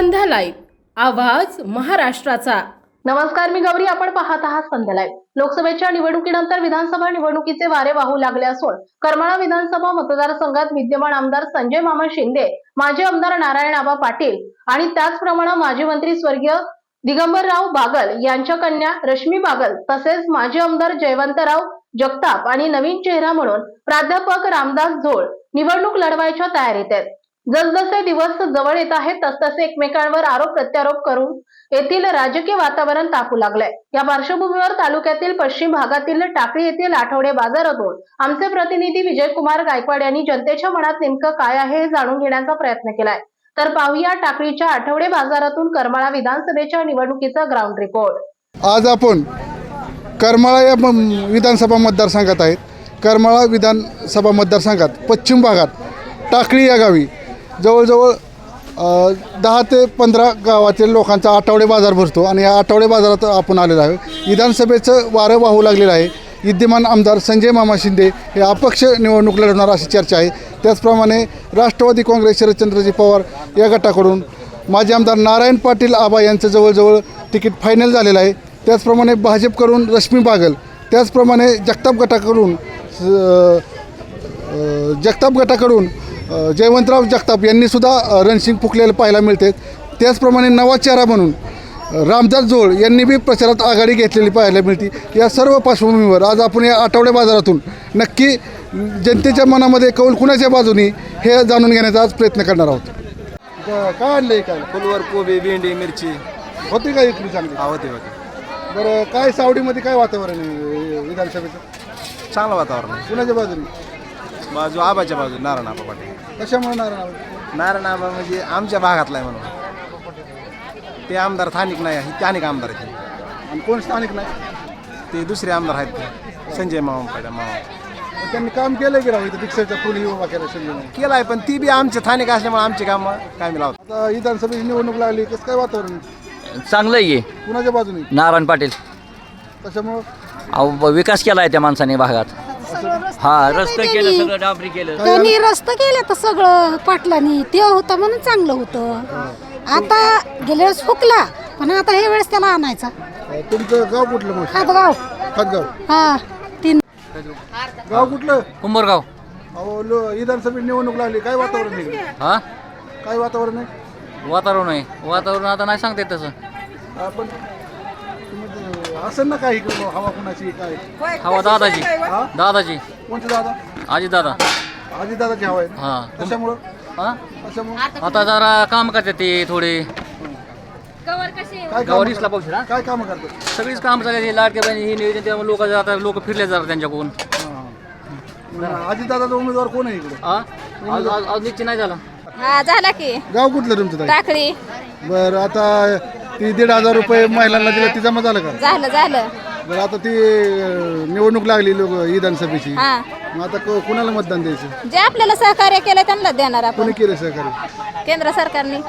संध्या live. आवाज महाराष्ट्राचा. नमस्कार मी गौरी. आपण पाहत आहात संध्या लाईव्ह. लोकसभेच्या निवडणुकीनंतर विधानसभा निवडणुकीचे वारे वाहू लागले असून करमाळा विधानसभा मतदारसंघात विद्यमान आमदार संजय मामा शिंदे माजी आमदार नारायण आबा पाटील आणि त्याचप्रमाणे माजी मंत्री स्वर्गीय दिगंबरराव बागल यांच्या कन्या रश्मी बागल तसेच माजी आमदार जयवंतराव जगताप आणि नवीन चेहरा म्हणून प्राध्यापक रामदास झोळ निवडणूक लढवायच्या तयारीत आहेत. जसजसे दिवस जवळ येत आहेत तसतसे एकमेकांवर आरोप प्रत्यारोप करून येथील राजकीय वातावरण तापू लागलंय. या पार्श्वभूमीवर तालुक्यातील पश्चिम भागातील टाकळी येथील आठवडे बाजारातून आमचे प्रतिनिधी विजयकुमार गायकवाड यांनी जनतेच्या मनात नेमकं काय आहे हे जाणून घेण्याचा प्रयत्न केलाय. तर पाहूया टाकळीच्या आठवडे बाजारातून करमाळा विधानसभेच्या निवडणुकीचा ग्राउंड रिपोर्ट आज आपण करमाळा या विधानसभा मतदारसंघात आहेत. करमाळा विधानसभा मतदारसंघात पश्चिम भागात टाकळी या गावी जवळजवळ दहा ते पंधरा गावातील लोकांचा आठवडे बाजार भरतो आणि या आठवडे बाजारात आपण आलेलो आहे. विधानसभेचं वारं वाहू लागलेलं आहे. विद्यमान आमदार संजय मामा शिंदे हे अपक्ष निवडणूक लढवणार अशी चर्चा आहे. त्याचप्रमाणे राष्ट्रवादी काँग्रेस शरदचंद्रजी पवार या गटाकडून माजी आमदार नारायण पाटील आबा यांचं जवळजवळ तिकीट फायनल झालेलं आहे. त्याचप्रमाणे भाजपकडून रश्मी बागल त्याचप्रमाणे जगताप गटाकडून जगताप गटाकडून जयवंतराव जगताप यांनीसुद्धा रणसिंग फुकलेलं पाहायला मिळते. त्याचप्रमाणे नवा चेहरा म्हणून रामदास जोळ यांनी बी प्रचारात आघाडी घेतलेली पाहायला मिळते. या सर्व पार्श्वभूमीवर आज आपण या आठवड्या बाजारातून नक्की जनतेच्या मनामध्ये कौल कुणाच्या बाजूनी हे जाणून घेण्याचा आज प्रयत्न करणार आहोत. काय आणलं काय फुलवर कोबी भेंडी मिरची. होते का इकडे चांगली? हा होते होते. बरं काय सावडीमध्ये काय वातावरण आहे विधानसभेचं? चांगलं वातावरण आहे. कुणाच्या बाजूने? बाजू आबाच्या बाजू नारायण आबा पाटील. कशामुळे नारायण नारायण आबा म्हणजे आमच्या भागातला आहे म्हणून. ते आमदार स्थानिक नाही आहे ते अनेक आमदार आहेत. आणि कोण स्थानिक नाही? ते दुसरे आमदार आहेत. ते संजय मामा पाटील मामा. पण त्यांनी काम केलं की राव इथं? रिक्षाच्या पुली उभा केला शिंदेने केलं आहे पण ती बी आमचे स्थानिक असल्यामुळे आमचे काम काय मी लावतो आता विधानसभेची निवडणूक लागली कसं काय वातावरण? चांगलं आहे कुणाच्या बाजूने? नारायण पाटील. त्याच्यामुळं अहो ब- विकास केला आहे त्या माणसाने भागात. हा रस्ते केलं सगळं डांबरी केलं. त्यांनी रस्ता केलं तर सगळं पाटलांनी. ते होतं म्हणून चांगलं होतं. आता गेल्या वेळेस फुकला पण आता हे वेळेस त्याला आणायचा. तुमचं गाव कुठलं मग? हातगाव खातगाव. हा तीन गाव कुठलं? कुंभरगाव. अहो लो विधानसभेची निवडणूक लागली. काय वातावरण आहे? इकडे? हा? काय वातावरण आहे? वातावरण आहे. वातावरण आता नाही सांगते तसं. आपण असेल ना इकडे हवा कुणाची काय? हवा दादाजी हा? दादाजी कोणतं दादा? आजी दादा. आजी दादाची हवा आहे. हा. कशामुळं? हा? कशामुळं? आता जरा काम करते ते थोडे. काय काय कामं करतात? सगळीच काम चालले लाडके बहिणी ही नियोजन त्यामुळे लोक आता लोक फिरले जातात त्यांच्याकडून. आजी दादाचा उमेदवार कोण आहे इकडे? हा? आज आज- आज निश्चित नाही झाला. हा झाला की. गाव कुठलं तुमचं ताई? टाकळी. बरं आता ती दीड हजार रुपये महिलांना दिलं ती जमा झालं का? झालं झालं. बरं आता ती अं, निवडणूक लागली लोक विधानसभेची. हा. मग आता को- कुणाला मतदान द्यायचं? जे आपल्याला सहकार्य केलं त्यांना देणार आपण. कोणी केलं सहकार्य? केंद्र सरकारने.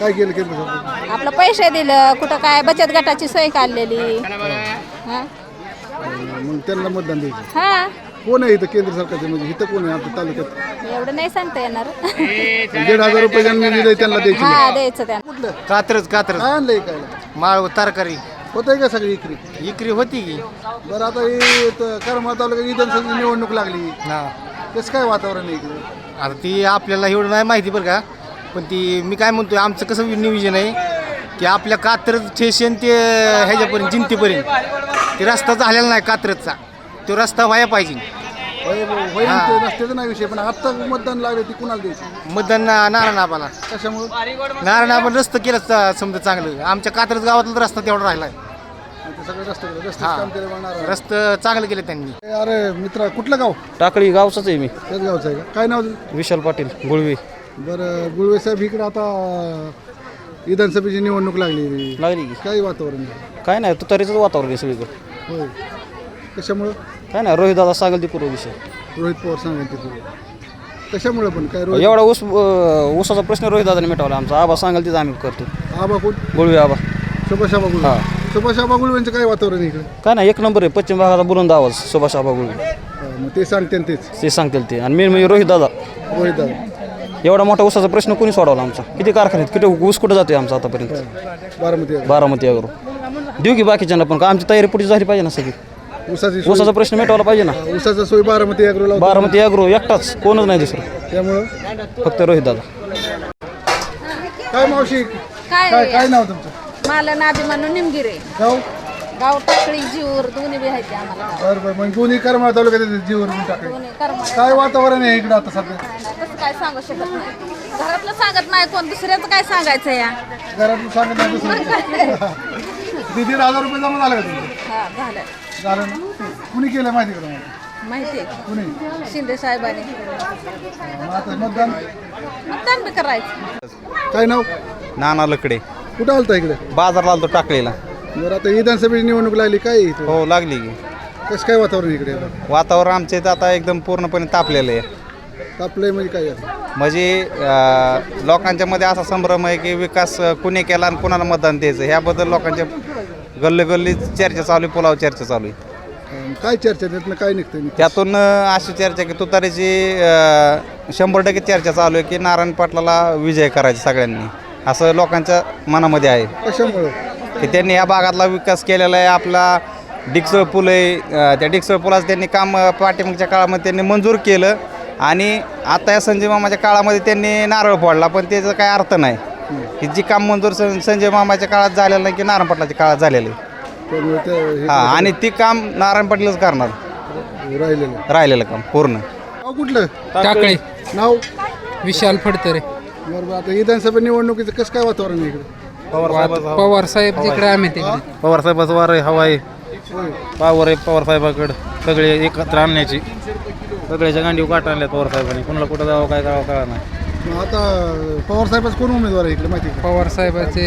काय केलं केंद्र सरकार आपलं पैसे दिलं कुठं काय बचत गटाची सोय काढलेली. हा. मग त्यांना मतदान द्यायचं. हा. कोण आहे इथं केंद्र सरकारचं? म्हणजे इथं कोण आहे आपल्या तालुक्यात? एवढं नाही सांगता येणार. दीड हजार रुपये ज्यांनी दिले त्यांना द्यायची. हा द्यायचं त्यांना. कुठलं? कात्रज कात्रज. काय आणलंय काय? माळ तरकारी. होतंय का सगळी इकरी? इकरी होती की. बरं आता हे त- करमाळा तालुक्यात विधानसभेची निवडणूक लागली. हा. कसं काय वातावरण आहे इकडे? आता ती आपल्याला एवढं नाही माहिती बरं का. पण ती मी काय म्हणतोय आमचं कसं नियोजन आहे की आपल्या कात्रज स्टेशन ते ह्याच्यापर्यंत जिंतीपर्यंत ते रस्ता झालेला नाही कात्रजचा. तो रस्ता व्हायला पाहिजे. होय होय ते रस्त्याचा नाही विषय पण आता मतदान लागले ती कुणाला द्यायची? मतदान नारायण आबाला. कशामुळं? नारायण आपण रस्ता केलं समजा चांगलं. आमच्या कात्रज गावातला रस्ता तेवढा राहिलाय. ते सगळे रस्ते रस्ते. काम केलं म्हणणार रस्ता चांगलं केलं त्यांनी. अरे मित्रा कुठलं गाव? टाकळी गावचाच आहे मी. त्याच गावचं आहे का? काय नाव तुझं? विशाल पाटील गुळवी. बरं गुळवे साहेब इकडे आता विधानसभेची निवडणूक लागली. लागली की. काय वातावरण? काय नाही तुतारीचंच वातावरण आहे सगळीकडे. होय. कशामुळं? काय नाही रोहित दादा सांगेल ती पूर्व विषय. रोहित पवार सांगायचे तुम्ही कशामुळे पण? काय रोहित? एवढा ऊस अं, ऊसाचा प्रश्न रोहित दादाने मिटवला आमचा. आबा सांगेल तीच आम्ही करतो. आबा कोण? गुळवी आबा. सुभाष आबा गुळवे. हा. सुभाष आबा गुळवेंचं काय वातावरण आहे इकडे? काय नाही एक नंबर आहे. पश्चिम भागाचा बुलंद आवाज सुभाष आबा गुळवी. हा, मग ते सांगते ना तेच. ते सांगतील ते. आणि मेन म्हणजे रोहित दादा रोहित दादा एवढा मोठा ऊसाचा प्रश्न कोणी सोडवला आमचा? किती कारखान्यात किती ऊस कुठं जातोय आमचा आतापर्यंत? बारामती बारामती अग्रो देऊ की बाकीच्यांना पण? का आमची तयारी पुढे झाली पाहिजे ना सगळी? ऊसाची सोय- ऊसाचा प्रश्न मिटवला पाहिजे ना. ऊसाचा सोय बारामती अॅग्रो लावतो. बारामती अग्रो एकटाच कोणच नाही दुसरं. त्यामुळं? फक्त रोहित दादा. काय मावशी? काय काय काय नाव तुमचं? मला नाबी म्हणून निमगिरे. गाव? गाव टाकळी जीवर दोन्ही बी आहेत आम्हाला बरं बरं. मग दोन्ही करमाळा तालुक्यात जीवन टाकले दोन्ही कर्म काय वातावरण आहे इकडं आता सध्या? तसं काय सांगू शकत नाही. घरातलं सांगत नाही कोण दुसऱ्याचं काय सांगायचं या? घरातून सांगत नाही दुसरं. किती दीड हजार रुपये जमा झाला का तुमचं? हा झालं. ना कुणी केलं माहिती का तुम्हाला? माहिती आहे. कुणी? शिंदे साहेबांनी. मग आता मतदान? मतदान बी करायचं. काय नाव? नाना लकडे. कुठं आलता इकडे? बाजारला आलतो टाकलेला. बरं आता विधानसभेची निवडणूक लागली. काय इथं? हो लागली. की कसं काय वातावरण इकडे वातावरण आमच्या इथं आता एकदम पूर्णपणे तापलेलं आहे. तापलंय म्हणजे काय? आहे? म्हणजे अं, लोकांच्या मध्ये असा संभ्रम आहे की विकास अं, कुणी केला आणि कुणाला मतदान द्यायचं? ह्याबद्दल लोकांच्या गल्ली चर्चा चालू आहे पुलाव चर्चा चालू आहे. अं, काय चर्चा त्यातनं काय निघतंय त्यातून अं, अशी चर्चा की तुतारीची अं, शंभर टक्के चर्चा चालू आहे की नारायण पाटलाला विजय करायचा सगळ्यांनी. असं लोकांच्या मनामध्ये आहे. कशामुळं? की त्यांनी या भागातला विकास केलेला आहे आपला डिक्सळ पूल आहे अं, त्या डिक्सळ पुलाचं त्यांनी काम अं, पाठीमागच्या काळामध्ये त्यांनी मंजूर केलं. आणि आता या संजय मामाच्या काळामध्ये त्यांनी नारळ फोडला पण त्याचा काय अर्थ नाही. की जी काम मंजूर सं- संजय मामाच्या काळात झालेलं नाही की नारायण पाटलाच्या काळात झालेलं आहे? त्यामुळे ते हे हा आणि ती काम नारायण पाटीलच करणार. राहिलेलं राहिलेलं काम पूर्ण. नाव कुठलं? टाकळे. नाव? विशाल फडतरे. बरोबर आता विधानसभा निवडणुकीचं कसं काय वातावरण आहे इकडे? पवार साहेब जिकडे आम्ही तिकडे. पवार साहेबाचं वार आहे हवा आहे. पावर आहे पवार साहेबाकडं. सगळे एकत्र आणण्याची. सगळ्याच्या गांडी काट आणल्यात पवार साहेबांनी. कोणाला कुठं जावं काय करावं कळा नाही. मग आता पवार साहेबाचं कोण उमेदवार आहे इकडे माहिती आहे का? पवार साहेबाचे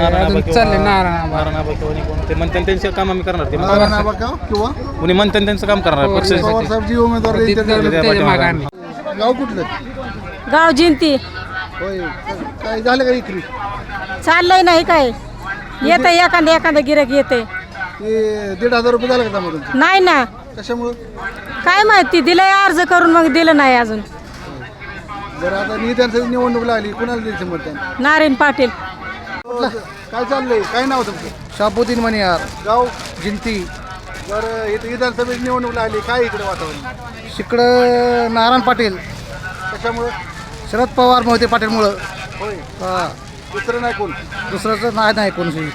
अजून चालले नारायणाबाद ते म्हणतात त्यांचं काम आम्ही करणार. ते नारायण आबा का? किंवा? कुणी म्हणतात त्यांचं काम करणार पक्ष. पवार साहेब जी उमेदवार आहे मागं आम्ही गाव कुठलं? गाव जिंती. होय. काय झालं का इकडे? चाललंय नाही काय. येतं एखादं एखादं गिरक येते ते दीड हजार रुपये झालं का तुमचं? नाही ना. कशामुळं? काय माहिती दिलंय अर्ज करून मग दिलं नाही अजून. बरं आता विधानसभा निवडणूक लागली कुणाला द्यायचं मतदान नारायण पाटील. कुठलं? काय चाललंय? काय नाव तुमचं? शाबुद्दीन मनियार गाव? जिंती. बरं इथं विधानसभेची निवडणूक लागली काय इकडे वातावरण? इकडं नारायण पाटील. कशामुळं? शरद पवार मोहिते पाटीलमुळं. होय. हा. दुसरं नाही कोण? दुसरंच नाही नाही कोणी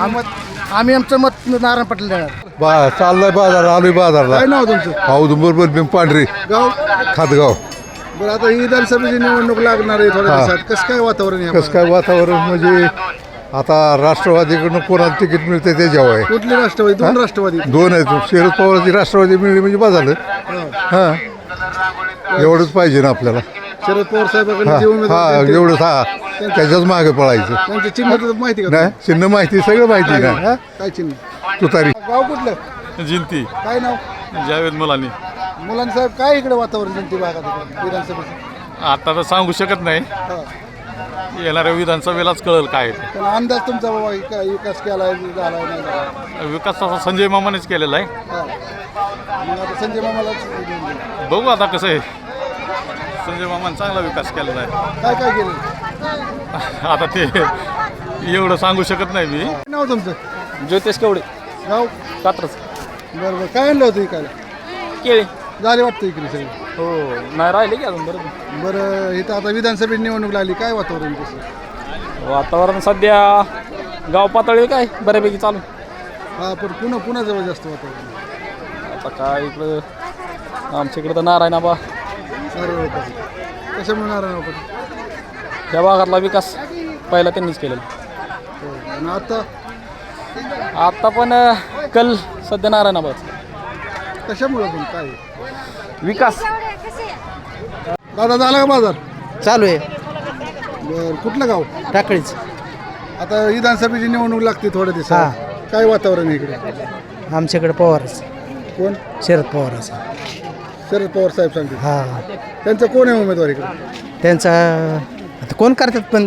मत? आम्ही आमचं मत नारायण पाटील देणार. बा चाललाय बाजार आलोय बाजारला. काय नाव तुमचं? औदुंबर बिन पांढरी गाव? खातगाव. बरं आता ही विधानसभेची निवडणूक लागणार आहे थोड्या हा. दिवसात. कसं काय वातावरण आहे कसं काय वातावरण? म्हणजे आता राष्ट्रवादीकडनं कोणाला तिकीट मिळते ते जेव्हा आहे. कुठली राष्ट्रवादी? दोन राष्ट्रवादी. दोन आहेत. शरद पवारची राष्ट्रवादी मिळली म्हणजे बा झालं. हां. एवढंच पाहिजे ना आपल्याला. शरद पवार साहेबांकडे हा. जे उमेदवार हा आहेत ते- एवढंच. हा. त्याच्याच मागे पळायचं. त्यांचे चिन्ह तर माहिती का नाही चिन्ह माहिती सगळं माहिती ना. हा? काय चिन्ह? तुतारी. गाव कुठलं? जिंती. काय नाव? जावेद मुलांनी. मुलांनी साहेब काय इकडे वातावरण जनते भागात इकडे विधानसभेचं? आता तर सांगू शकत नाही. हा. येणाऱ्या विधानसभेलाच कळेल काय पण अंदाज तुमचा बाबा इका- विकास केलाय झालाय नाही. विकास तसा संजय मामानेच केलेला आहे. हा. मग आता संजय मामालाच. बघू आता कसं आहे. संजय मामाने चांगला विकास केलेला आहे. काय काय केलं? आता ते एवढं सांगू शकत नाही मी. काय नाव तुमचं? ज्योतिष केवढे गाव कात्रच बरं बरं. काय आणलं होतं इकायला? केळे. झाले वाटतं इकडे सगळे? हो नाही राहिले की अजून बरं. बरं इथं आता विधानसभेची निवडणूक लागली. काय वातावरण कसं वातावरण सध्या गाव पातळी काय? बऱ्यापैकी चालू. हा पण पुन्हा पुन्हा जवळ जास्त वातावरण. आता काय इकडं? आमच्या इकडं तर नारायणाबा नारायण पाटील. कशामुळे नारायण पाटील? या भागातला विकास पहिला त्यांनीच केलेला. हो. आणि आता? आता पण अं, कल सध्या नारायणाबाद कशामुळे पण काय विकास. दादा झाला का बाजार? चालू आहे. बरं कुठलं गाव? टाकळीच आता विधानसभेची निवडणूक लागते थोड्या दिवसात. काय वातावरण आहे इकडे? आमच्याकडे पवारच कोण? शरद पवारच शरद पवार साहेब सांगते हा. त्यांचं कोण आहे उमेदवार इकडे? त्यांचा आता कोण करतात पण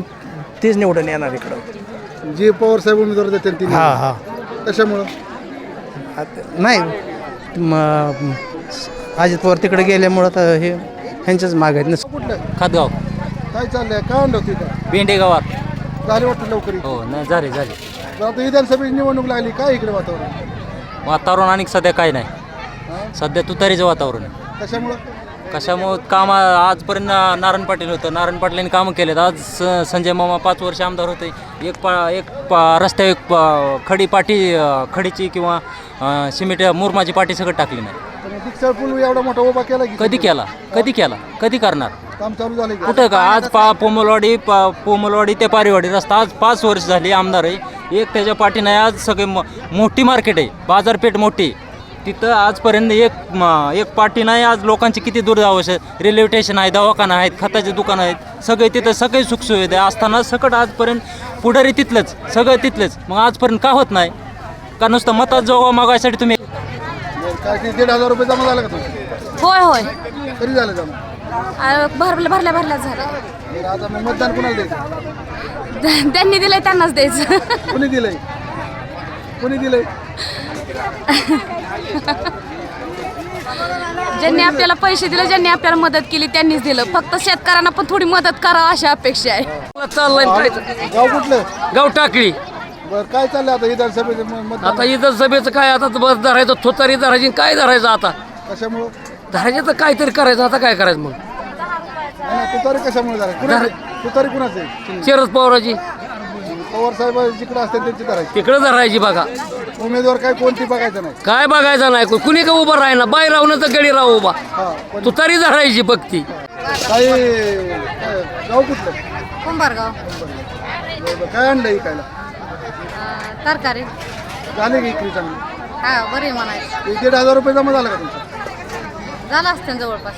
तेच निवडून येणार इकडं. जे पवार साहेब उमेदवार देतात त्यांनी हा हा. कशामुळं? आता नाही. अजित पवार तिकडे गेल्यामुळं तर हे ह्यांच्याच माग आहेत नस कुठलं? खातगाव. काय चाललंय? काय आणलं होतं इथं? बेंडे गावात झाले वाटतं लवकर इथं. हो नाही झाले झाले. आता विधानसभेची निवडणूक लागली. काय इकडे वातावरण? वातावरण आणि सध्या काय नाही. सध्या तुतारीचं वातावरण आहे. कशामुळं? कशामुळं काम आजपर्यंत ना- नारायण पाटील होतं. नारायण पाटलांनी कामं केलेत. आज स- संजय मामा पाच वर्ष आमदार होते. एक पा एक पा रस्त्यावर एक पा खडी पाटी अं, खडीची किंवा अं, सिमेंट मुरमाची पाटी सगळं टाकली नाही. पण डिक्सळ पूल एवढा मोठा उभा केला की कधी केला? कधी केला? कधी करणार? काम चालू झालं की. कुठं का? आज पा पोमलवाडी पा पोमलवाडी ते पारेवाडी रस्ता आज पाच वर्ष झाली आमदार आहे. एक त्याच्या पाठीनं आहे आज सगळे म- मोठी मार्केट आहे. बाजारपेठ मोठी तिथं आजपर्यंत एक म- एक पाठी नाही आज लोकांची किती दूर जावं रेल्वे स्टेशन आहे दवाखाना आहेत खताचे दुकानं आहेत सगळे तिथं सगळे सुखसुविधा असताना सकट आजपर्यंत पुढारी तिथलंच सगळं तिथलंच. मग आजपर्यंत का होत नाही? का नुसतं मतात जोगा मागायसाठी तुम्ही बरं, काय ते दीड हजार रुपये जमा झाला का तुमचं? होय होय. कधी झालं जमा? भरल्या भरल्या भरल्या झालं. बरं, आता मग मतदान कुणाला द्यायचं? त्यांनी दिलंय त्यांनाच द्यायचं. कुणी दिलंय? कुणी दिलंय? ज्यांनी आपल्याला पैसे दिले ज्यांनी आपल्याला मदत केली त्यांनीच दिलं. फक्त शेतकऱ्यांना पण थोडी मदत करावं अशी अपेक्षा आहे. चाललंय गाव कुठलं? गाव टाकली बरं काय चाललंय आता विधानसभेचं म- मतदान? आता इथं सभेचं काय आता बस धरायचं थोतारी धरायची काय धरायचं आता? कशामुळं? धरायचं तर काहीतरी करायचं आता काय करायचं मग? नाही, नाही, तुतारी कशामुळे झाली कुणाची? तुतारी कुणाचं आहे? शरद पवाराची. पवार साहेब जिकडे असतात त्यांची करायची तिकडं धरायची बघा. उमेदवार काय कोणती बघायचं नाही. काय बघायचं नाही. को- कुणी का उभं राही ना बाई राहून तर गडी राहू उभा. हा पण तुतारी धरायची बघती काही काय, गाव कुठलं? कुंभारगाव. बरं. काय आणलं इकायला तरकारी. झाले की इकडे चांगली? हा बरे म्हणायचं. एक दीड हजार रुपये जमा झाला का तुमचा? झालं असतं जवळपास.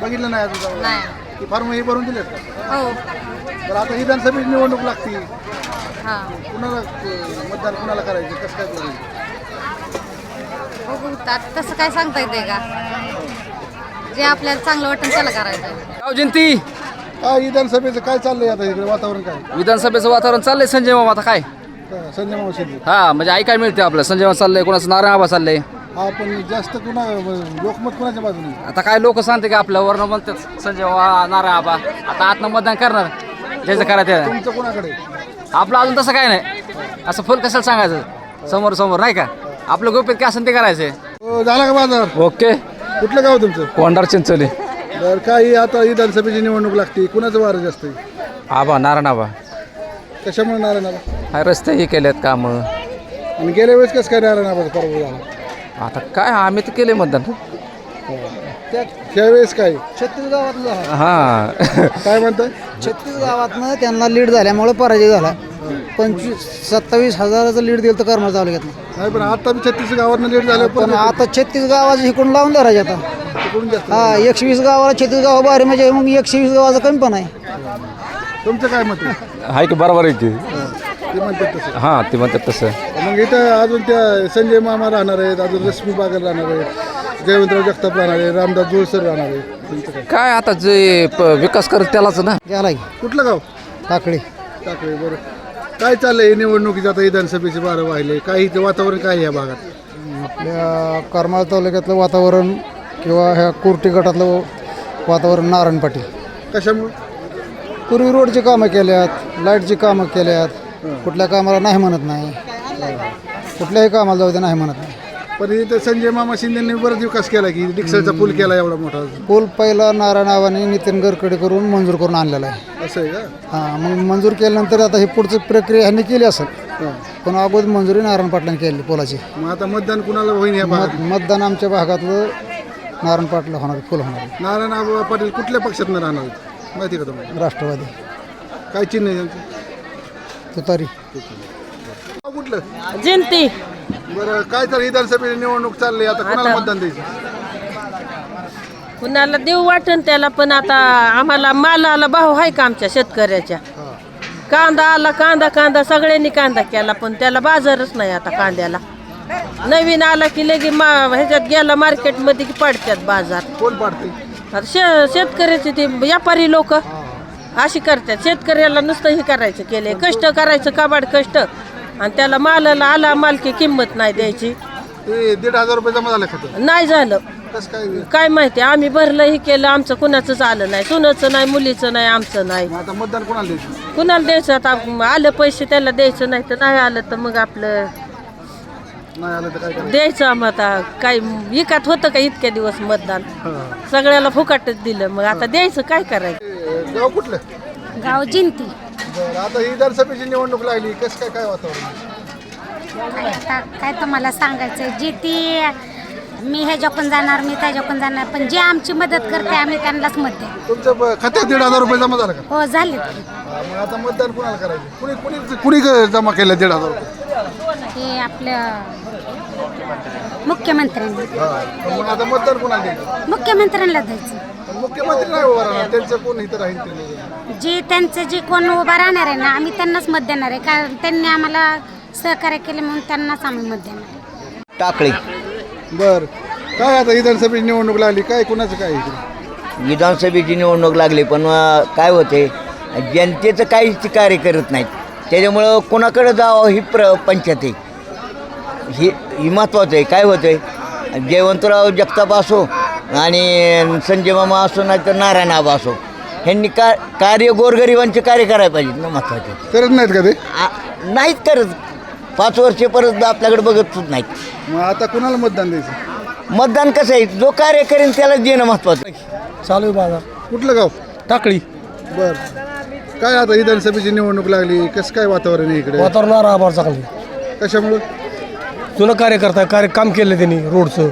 बघितलं नाही अजून? जमा नाही. की फॉर्म हे भरून दिलेत का? हो. तर आता विधानसभेची निवडणूक लागती. हा. कुणाला अं, मतदान कुणाला करायचं? कसं काय करायचं बघू आता तसं काय सांगता येते का? जे आपल्याला चांगलं वाटेल त्याला करायचं गाव जयंती काय विधानसभेचं काय चाललंय आता इकडे वातावरण काय? विधानसभेचं वातावरण चाललंय संजय मामा आता काय? काय, संजय मामा शिंदे. हा म्हणजे ऐकायला मिळते आपलं. संजय मामा चाललंय कोणाचं नारायण आबा चाललंय. हा पण जास्त कुणा लोकमत कुणाच्या बाजूने? आता काय लोक सांगते की आपल्या वर्ण म्हणतात संजय नारायण आबा. आता आतनं मतदान करणार. ज्याचं करायचं तुमचं कुणाकडे? आपलं अजून तसं काय नाही. असं फुल कशाला सांगायचं? समोर समोर नाही का? आपलं गोप्यात काय असेल ते करायचंय हो, झाला का बाजार? ओके. कुठलं गाव तुमचं? कोंडार चिंचोली. बरं काही आता विधानसभेची निवडणूक लागते. कुणाचं वारं जास्त आहे? आबा नारायण आबा. कशामुळे नारायणाला हा रस्ते हे केलेत कामं. आणि गेल्या वेळेस कसं काय नारायणाबाचा पराभव झाला? आता काय आम्ही तर केले मतदान. त्यावेळेस काय? छत्तीस गावातलं हा. काय म्हणताय? छत्तीस गावातनं त्यांना लीड झाल्यामुळे पराजय झाला. पंचवीस सत्तावीस हजाराचं लीड दिलं तर कर्मचारी तालुक्यात नाही पण आता मी छत्तीस गावांना लेट झालं पण पण आता छत्तीस गावाचं इकडून लावून धरायचे आता. तिकडून जास्त. हा एकशे वीस गावाला छत्तीस गावा बाहेर म्हणजे मग एकशे वीस गावाचं कमी पण आहे. तुमचं काय मत आहे? आहे की बरोबर आहे की. ते म्हणतात तसं. हां ते म्हणतात तसं. मग इथं अजून त्या संजय मामा राहणार आहेत अजून रश्मी बागल राहणार आहेत जयवंतराव जगताप राहणार आहे रामदास जोळसर राहणार आहेत. तुमचं काय काय आता जे प- विकास करत त्यालाच ना? झाला कुठलं गाव? टाकळी. टाकळे बरं. काय चाललंय निवडणुकीचं आता विधानसभेचे बारं वाहिले? काय इथं वातावरण काय आहे या भागात? आपल्या करमाळ तालुक्यातलं वातावरण किंवा ह्या कुर्टी गटातलं वातावरण नारायण पाटील. कशामुळे? पूर्वी रोडची कामं केल्यात लाईटची कामं केल्यात कुठल्या कामाला नाही म्हणत नाही. कुठल्याही कामाला जाऊ दे नाही म्हणत नाही. पण इथं संजय मामा शिंदेनी बराच विकास केला की डिक्सलचा पूल केला एवढा मोठा? पूल पहिला नारायणावाने नितीन गडकरी करून मंजूर करून आणलेला आहे. असं आहे का? हां मग मंजूर केल्यानंतर आता ही पुढची प्रक्रिया ह्यांनी केली असेल. पण अगोदर मंजुरी नारायण पाटलांनी केली पुलाची. मग आता मतदान कुणाला होईन या भागात? मत मतदान आमच्या भागातलं नारायण पाटील होणार फुल होणार. नारायण आबा पाटील कुठल्या पक्षात राहणार आहेत? माहिती का तुम्हाला? राष्ट्रवादी. काय चिन्ह आहे त्यांचं तुतारी. गाव कुठलं? जयंती बरं काय तर विधानसभेची निवडणूक चालली आता कुणाला मतदान द्यायचं? कुणाला देऊ वाटन त्याला पण आता आम्हाला मालाला भाव आहे का आमच्या शेतकऱ्याच्या? कांदा आला कांदा कांदा सगळ्यांनी कांदा केला पण त्याला बाजारच नाही आता कांद्याला. नवीन आला की लगे मा ह्याच्यात गेला मार्केटमध्ये की पडतात बाजार. कोण पाडते आता शे शेतकऱ्याचे ते व्यापारी लोक. अशी करतात. शेतकऱ्याला नुसतं हे करायचं केले कष्ट करायचं काबाड कष्ट. आणि त्याला मालाला आला माल की किंमत नाही द्यायची. ते दीड हजार रुपये जमा झाले नाही झालं. कसं काय? काय माहिती आम्ही भरलं हे केलं आमचं कुणाचंच आलं नाही. सुनाचं नाही मुलीचं नाही आमचं नाही. मग आता मतदान कोणाला द्यायचं? कुणाला द्यायचं? आता आलं पैसे त्याला द्यायचं नाही तर नाही आलं तर मग आपलं नाही आलं तर काय करायचं? द्यायचं आम्ही आता. काय विकत होतं का इतक्या दिवस मतदान? सगळ्याला फुकाटच दिलं. मग आता द्यायचं काय करायचं? गाव कुठलं? गाव जिंती. बरं आता ही विधानसभेची निवडणूक लागली. कसं काय काय वातावरण? आता काय तुम्हाला सांगायचं जे ती मी ह्याच्याकडून जाणार मी त्याच्याकडून जाणार पण जे आमची मदत करते आम्ही त्यांनाच मत द्या तुमचं ब- खात्यात दीड हजार रुपये जमा झालं का? हो झाले. हा, मग आता मतदान कुणाला करायचं? कुणी कुणी कुणी क- जमा केलं दीड हजार रुपये? हे आपलं मुख्यमंत्र्यांनी. हा, मग आता मतदान कुणाला द्यायचं? मुख्यमंत्र्यांना द्यायचं. मुख्यमंत्री नाही उभा राहणार. त्यांचं कोण इथं राहील ते जे त्यांचं जे कोण उभा राहणार आहे ना आम्ही त्यांनाच मत देणार आहे. कारण त्यांनी आम्हाला सहकार्य केले म्हणून त्यांनाच आम्ही मत देणार आहे. टाकळी. बर. काय आता विधानसभेची निवडणूक लागली? काय कुणाचं काय इकडे? विधानसभेची निवडणूक लागली पण अं, काय होते? जनतेचं काहीच ते कार्य करत नाहीत. त्याच्यामुळं कोणाकडे जावं ही प्र पंचायत आहे. ही ही महत्त्वाचं आहे. काय होतं आहे जयवंतराव जगताप असो आणि संजय मामा असो नाही तर नारायण आबा असो ह्यांनी का कार्य गोरगरिबांचे कार्य करायला पाहिजेत ना महत्त्वाचे करत नाहीत का ते? नाहीत करत. पाच वर्षे परत आपल्याकडे बघत नाहीत. मग आता कुणाला मतदान द्यायचं? मतदान कसं आहे? जो कार्य करेन त्याला देणं महत्त्वाचं आहे. चालू आहे बाजार. कुठलं गाव? टाकळी. बर. काय आता विधानसभेची निवडणूक लागली? कसं काय वातावरण आहे इकडे? वातावरण आभार चांगली. कशामुळं? जुनं कार्य करताय कार्य काम केलं त्यांनी रोडचं.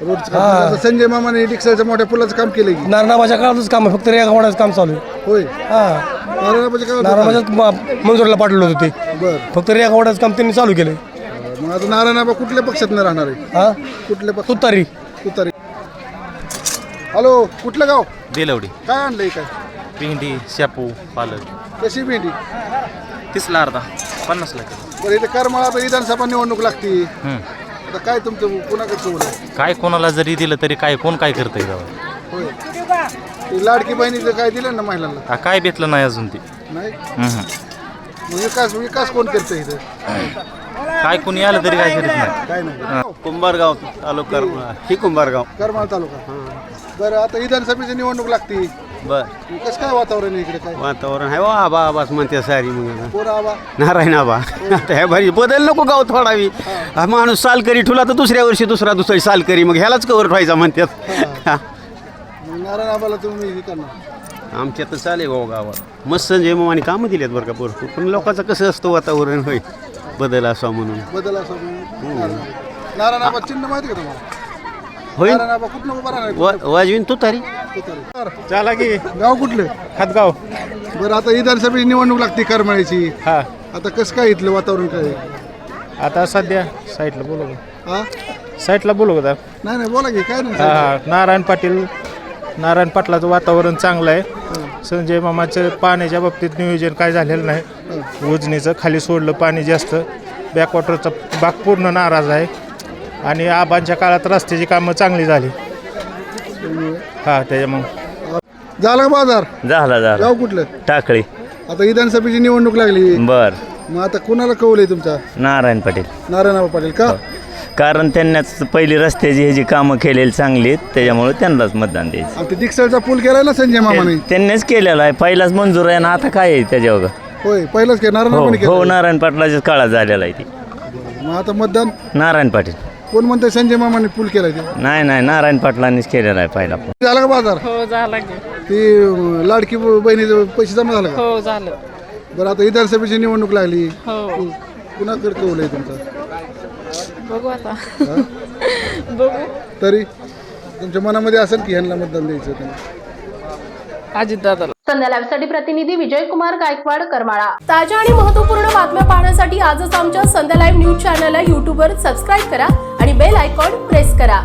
रोडचं संजय मामाने डिक्सलच्या मोठ्या पुलाचं काम केलं की. नारनाबाच्या काळातच काम आहे फक्त रेगा वाढायचं काम चालू आहे. होय. हा. नारायणाबाच्या गावात नारनाबाच्याच मंजुरीला पाठवलं होतं ते. बर. फक्त रेगा वाढायचं काम त्यांनी चालू केलं मग आता नारायणाबा कुठल्या पक्षात न राहणार आहे? हा? कुठल्या पक्ष तुतारी. तुतारी. हॅलो कुठलं गाव? देलवडी. काय आणलंय काय? भेंडी शापू पालक. कशी भेंडी? तीसला अर्धा पन्नासला बरं इथे करमाळा आता विधानसभा निवडणूक लागते. आता काय तुमचं कुणाकडे चोर आहे? काय कोणाला जरी दिलं तरी काय कोण काय करतंय गावात? होय. ते लाडकी बहिणीचं काय दिलं ना महिलांना? हा, काय भेटलं नाही अजून ते. नाही? हम्म. मग विकास विकास कोण करतं इथं? काय कोणी आलं तरी काय करीत नाही. काय नाही. कुंभारगाव तालुका ही कुंभारगाव. करमाळा तालुका. बरं आता विधानसभेची निवडणूक लागते. बर. कसं काय वातावरण आहे इकडे काय? वातावरण आहे. वा आबा आबाच म्हणते सारी मग पोरं आबा नारायण आबा आता ह्या भारी बदल नको गाव थोडावी. हा. माणूस साल करी ठुला तर दुसऱ्या वर्षी दुसरा दुसरी साल करी मग ह्यालाच कवर व्हायचा म्हणतात. मग नारायण आबाला तुम्ही हे करणार. आमच्या तर चाले भाऊ गावात. मस्त संजय मामाने कामं दिलेत बरं का भरपूर. पण लोकांचं कसं असतं वातावरण होय. बदल असा म्हणून. बदल असं नारायण आबा चिन्ह माहिती का तुम्हाला? होईल उभा राहणार? वा- वाजवीन तू तारी. चला की. गाव कुठलं? खातगाव. बरं आता विधानसभेची निवडणूक लागते करमाळ्याची. हा. आता कसं काय इथलं वातावरण काय? आहे? आता सध्या साईटला बोलू हा साईटला बोलू का नाही नाही बोला की काय नाही हा नारायण पाटील नारायण पाटलाचं वातावरण चांगलं आहे. संजय मामाचं पाण्याच्या बाबतीत नियोजन काय झालेलं नाही. उजनीचं खाली सोडलं पाणी जास्त. बॅकवॉटरचा भाग पूर्ण नाराज आहे. आणि आबांच्या काळात रस्त्याची कामं चांगली झाली. हा त्याच्यामुळं. झाला का बाजार? झाला झाला. गाव कुठलं? टाकळी. आता विधानसभेची निवडणूक लागली. बर. मग आता कुणाला कौल आहे तुमचा? नारायण पाटील. नारायण पाटील का? कारण त्यांनाच पहिली रस्त्याची हे जी कामं केलेली चांगली आहेत त्याच्यामुळे त्यांनाच मतदान द्यायचं. आणि ते पूल केलाय ना संजय मामाने? त्यांनीच केलेलं आहे. पहिलाच मंजूर आहे ना आता काय आहे त्याच्यावर होय पहिलाच काय नारायण हो आबाने हो केलं नारायण पाटलाच्याच काळात झालेला आहे ती. मग आता मतदान? नारायण पाटील. कोण म्हणतंय संजय मामाने पूल केलाय ते? नाही नाही नारायण पाटलांनीच केलेला आहे पहिला पण झाला का बाजार? हो झाला की. ती अं, लाडकी बहिणीचं पैसे जमा झाला का? हो झालं. बरं आता विधानसभेची निवडणूक लागली. हो. कुणाकडे कौल आहे तुमचा. बघू आता. हा? बघू. तरी तुमच्या मनामध्ये असेल की ह्यांना मतदान द्यायचं त्यांना? अजित दादाला. संध्या लाईव्हसाठी प्रतिनिधी विजय कुमार गायकवाड करमाळा. ताज्या आणि महत्त्वपूर्ण बातम्या पाहण्यासाठी आजच आमच्या संध्या लाईव्ह न्यूज चॅनलला यूट्यूबवर सबस्क्राईब करा आणि बेल आयकॉन प्रेस करा.